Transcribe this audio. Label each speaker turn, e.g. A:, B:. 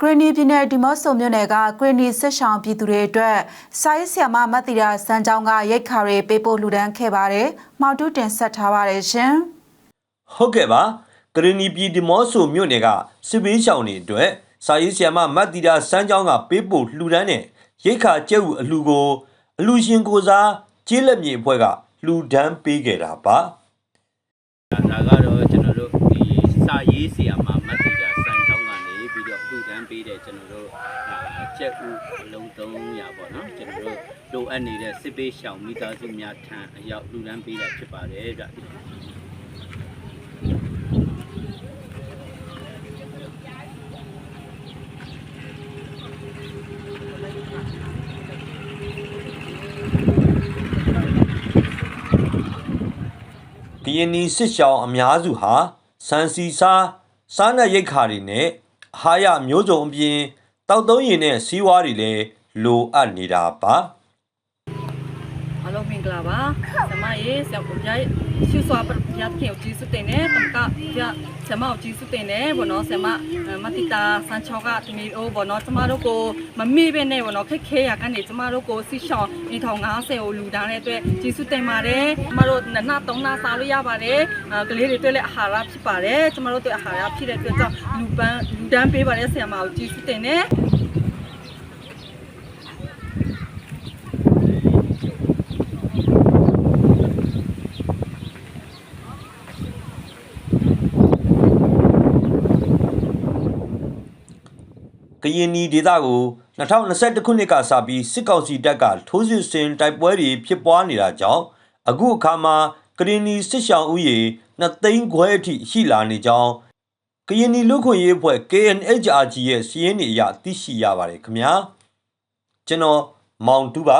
A: ဂရနီပြည်နယ်ဒီမော့ဆိုမြို့နယ်ကဂရနီစစ်ဆောင်ပြည်သူတွေအတွက်စာရေးဆရာမမတ်တီရာစန်းချောင်းကရိတ်ခါတွေပေးပို့လှူဒန်းခဲ့ပါတယ်။မောင်တူးတင်ဆက်ထားပါတယ်ရှင်။
B: ဟုတ်ကဲ့ပါကရဏီပြည်ဒီမော့ဆိုမြို့နယ်ကစစ်ဘေးရှောင်တွေအတွက်စာရေးဆရာမမတ်တီတာစန်းချောင်းကပေးပို့လှူဒန်းတဲ့ရိတ်ခါကျဲဥအလှကိုအလှရှင်ကိုစားကျေးလက်မြေအဖွဲ့ကလှူဒန်းပေးခဲ့တာပါ
C: ဒါကတော့ကျွန်တော်တို့ဒီစာရေးဆရာမမတ်တီတာစံချောင်းကနေပြီးတော့လူတန်းပေးတဲ့ကျွန်တော်တို့ အာကျက်ဥအလုံး300ပေါ့နော်ကျွန်တော်တို့လိုအပ်နေတဲ့စစ်ပေးရှောင်မိသားစုများထံအရောက်လူတန်းပေးတာဖြစ်ပါတယ်ဗျ
B: ကရင်နီစစ်ရှောင်းအများစုဟာစံစီစားစားနပ်ရိတ်ခါတွေနဲ့အဟာရမျိုးစုံအပြင် တောက်သုံးရည်နဲ့စီးဝါးတွေလည်းလိုအပ်နေတာပါ
D: အားလုံးမင်္ဂလာပါဆမရေဆရာကိုပြရှုစွာပြခင်ကိုကြီးစုတင်နေတမကပြဆမကိုကြီးစုတင်နေဘောနော်ဆမမတိတာစန်ချောကတမီအိုဘောနော်ကျမတို့ကိုမမေ့ပဲနဲ့ဘောနော်ခက်ခဲရကနေကျမတို့ကိုစီရှောင်းအင်ထောင်90ကိုလူတန်းတဲ့အတွက်ကြီးစုတင်ပါတယ်ကျမတို့နန3နာစားလို့ရပါတယ်ကလေးတွေတွေ့လဲအာဟာရဖြစ်ပါတယ်ကျမတို့တွေ့အာဟာရဖြစ်တဲ့အတွက်ကြောင့်လူပန်းလူတန်းပေးပါတယ်ဆရာမကိုကြီးစုတင်နေ
B: ကရင်နီဒေသကို2021ခုနှစ်ကစပြီးစစ်ကောင်စီတပ်ကထိုးစစ်ဆင်တိုက်ပွဲတွေဖြစ်ပွားနေတာကြောင့်အခုအခါမှာကရင်နီစစ်ရှောင်းဦးရေ2သိန်းခွဲအထိရှိလာနေကြောင်းကရင်နီလူ့ခွင့်ရေးအဖွဲ့ KNHRG ရဲ့စီးရင်နေအရသိရှိရပါတယ်ခင်ဗျာကျွန်တော်မောင်တူပါ